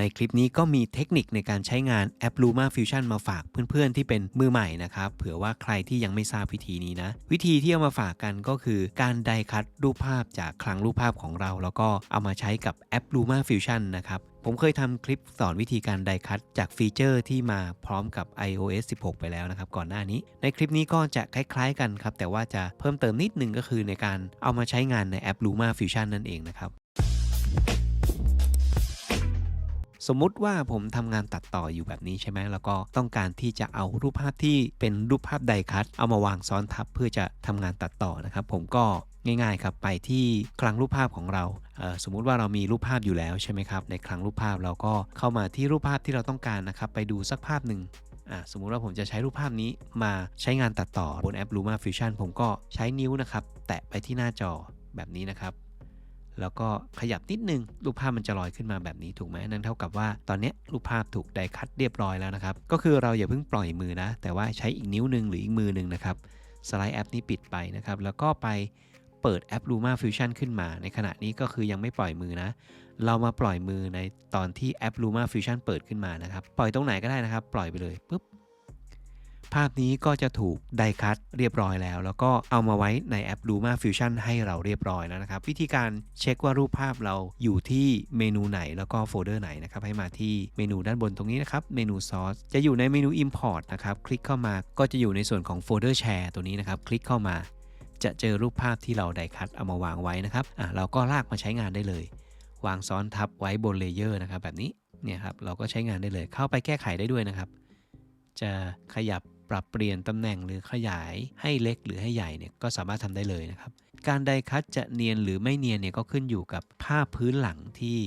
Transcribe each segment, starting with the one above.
ในคลิปนี้ก็มีเทคนิคในการใช้งานแอป Luma Fusion มาฝากเพื่อนๆ ที่เป็นมือใหม่นะครับ เผื่อว่าใครที่ยังไม่ทราบวิธีนี้นะ วิธีที่เอามาฝากกันก็คือ การไดคัดรูปภาพจากคลังรูปภาพของเรา แล้วก็เอามาใช้กับแอป Luma Fusion นะครับผมเคยทำคลิปสอนวิธีการไดคัดจากฟีเจอร์ที่มาพร้อมกับ iOS 16 ไปแล้วนะครับ ก่อนหน้านี้ ในคลิปนี้ก็จะคล้ายๆกันครับ แต่ว่าจะเพิ่มเติมนิดนึงก็คือในการเอามาใช้งานในแอป Luma Fusion นั่นเองนะครับ สมมุติว่าผมทำงานตัดต่ออยู่แบบนี้ใช่ไหมแล้วก็ต้องการที่จะเอารูปภาพที่เป็นรูปภาพไดคัตเอามาวางซ้อนทับเพื่อจะทำงานตัดต่อนะครับ ผมก็ง่ายๆครับไปที่คลังรูปภาพของเราเสมมุติว่าเรามีรูปภาพอยู่แล้วใช่ไหมครับ ในคลังรูปภาพเราก็เข้ามาที่รูปภาพที่เราต้องการนะครับ ไปดูสักภาพหนึ่งสมมุติว่าผมจะใช้รูปภาพนี้มาใช้งานตัดต่อบนแอป Luma Fusion ผมก็ใช้นิ้วนะครับ แตะไปที่หน้าจอแบบนี้นะครับ แล้วก็ขยับนิดนึง รูปภาพมันจะลอยขึ้นมาแบบนี้ถูกไหมนั่นเท่ากับว่าตอนนี้รูปภาพถูกไดคัดเรียบร้อยแล้วนะครับ ก็คือเราอย่าเพิ่งปล่อยมือนะ แต่ว่าใช้อีกนิ้วหนึ่งหรืออีกมือหนึ่งนะครับสไลด์แอปนี้ปิดไปนะครับ แล้วก็ไปเปิดแอป Luma Fusion ขึ้นมา ในขณะนี้ก็คือยังไม่ปล่อยมือนะ เรามาปล่อยมือในตอนที่แอป Luma Fusion เปิดขึ้นมานะครับ ปล่อยตรงไหนก็ได้นะครับ ปล่อยไปเลยปุ๊บ ภาพนี้ก็จะถูกไดคัตเรียบร้อยแล้ว แล้วก็เอามาไว้ในแอป Luma Fusion ให้เราเรียบร้อยแล้วนะครับ วิธีการเช็คว่ารูปภาพเราอยู่ที่เมนูไหนแล้วก็โฟลเดอร์ไหนนะครับ ให้มาที่เมนูด้านบนตรงนี้นะครับ เมนู Source จะอยู่ในเมนู Import นะครับ คลิกเข้ามาก็จะอยู่ในส่วนของโฟลเดอร์แชร์ตัวนี้นะครับ คลิกเข้ามา จะเจอรูปภาพที่เราไดคัตเอามาวางไว้นะครับอะเราก็ลากมาใช้งานได้เลย วางซ้อนทับไว้บนเลเยอร์นะครับแบบนี้เนี่ยครับเราก็ใช้งานได้เลยเข้าไปแก้ไขได้ด้วยนะครับ จะขยับ ปรับเปลี่ยนตำแหน่งหรือขยายให้เล็กหรือให้ใหญ่เนี่ยก็สามารถทำได้เลยนะครับ การไดคัตจะเนียนหรือไม่เนียนเนี่ยก็ขึ้นอยู่กับภาพพื้นหลังที่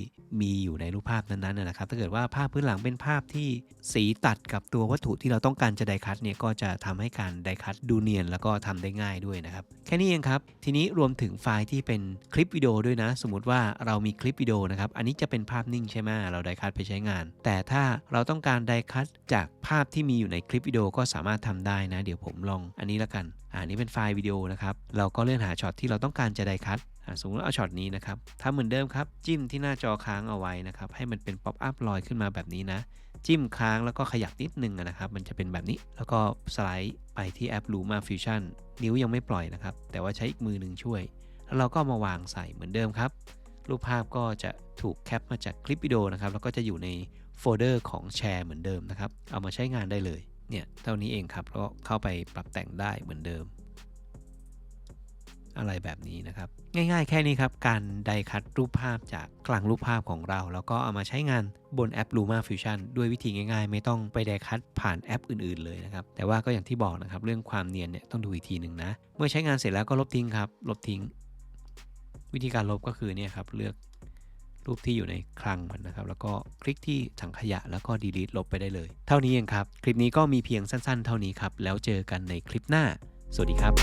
มีอยู่ในรูปภาพนั้นๆนะครับ ถ้าเกิดว่าภาพพื้นหลังเป็นภาพที่สีตัดกับตัววัตถุที่เราต้องการจะไดคัตเนี่ยก็จะทำให้การไดคัตดูเนียนแล้วก็ทำได้ง่ายด้วยนะครับแค่นี้เองครับ ทีนี้รวมถึงไฟล์ที่เป็นคลิปวิดีโอด้วยนะ สมมติว่าเรามีคลิปวิดีโอนะครับ อันนี้จะเป็นภาพนิ่งใช่ไหมเราไดคัตไปใช้งาน แต่ถ้าเราต้องการไดคัตจากภาพที่มีอยู่ในคลิปวิดีโอก็สามารถทำได้นะ เดี๋ยวผมลองอันนี้ละกัน อ่านี้เป็นไฟล์วิดีโอนะครับ เราก็เลื่อนหาช็อตที่เราต้องการจะไดคัตอ่าสมมติว่าเอาช็อตนี้นะครับทำเหมือนเดิมครับ จิ้มที่หน้าจอค้างเอาไว้นะครับ ให้มันเป็นป๊อปอัพลอยขึ้นมาแบบนี้นะ จิ้มค้างแล้วก็ขยับนิดนึงนะครับ มันจะเป็นแบบนี้ แล้วก็สไลด์ไปที่แอป Luma Fusion นิ้วยังไม่ปล่อยนะครับ แต่ว่าใช้อีกมือหนึ่งช่วย แล้วเราก็มาวางใส่เหมือนเดิมครับ รูปภาพก็จะถูกแคปมาจากคลิปวิดีโอนะครับ แล้วก็จะอยู่ในโฟลเดอร์ของแชร์เหมือนเดิมนะครับ เอามาใช้งานได้เลย เนี่ยเท่านี้เองครับก็เข้าไปปรับแต่งได้เหมือนเดิม อะไรแบบนี้นะครับ ง่ายๆ แค่นี้ครับ การไดคัดรูปภาพจากกลางรูปภาพของเรา แล้วก็เอามาใช้งานบนแอป Luma Fusion ด้วยวิธีง่ายๆ ไม่ต้องไปไดคัดผ่านแอปอื่นๆเลยนะครับ แต่ว่าก็อย่างที่บอกนะครับ เรื่องความเนียนเนี่ยต้องดูอีกทีหนึ่งนะ เมื่อใช้งานเสร็จแล้วก็ลบทิ้งครับ ลบทิ้ง วิธีการลบก็คือเนี่ยครับเลือก รูปที่อยู่ในคลังมันนะครับ แล้วก็คลิกที่ถังขยะแล้วก็ delete ลบไปได้เลย เท่านี้เองครับ คลิปนี้ก็มีเพียงสั้นๆ เท่านี้ครับ แล้วเจอกันในคลิปหน้า สวัสดีครับ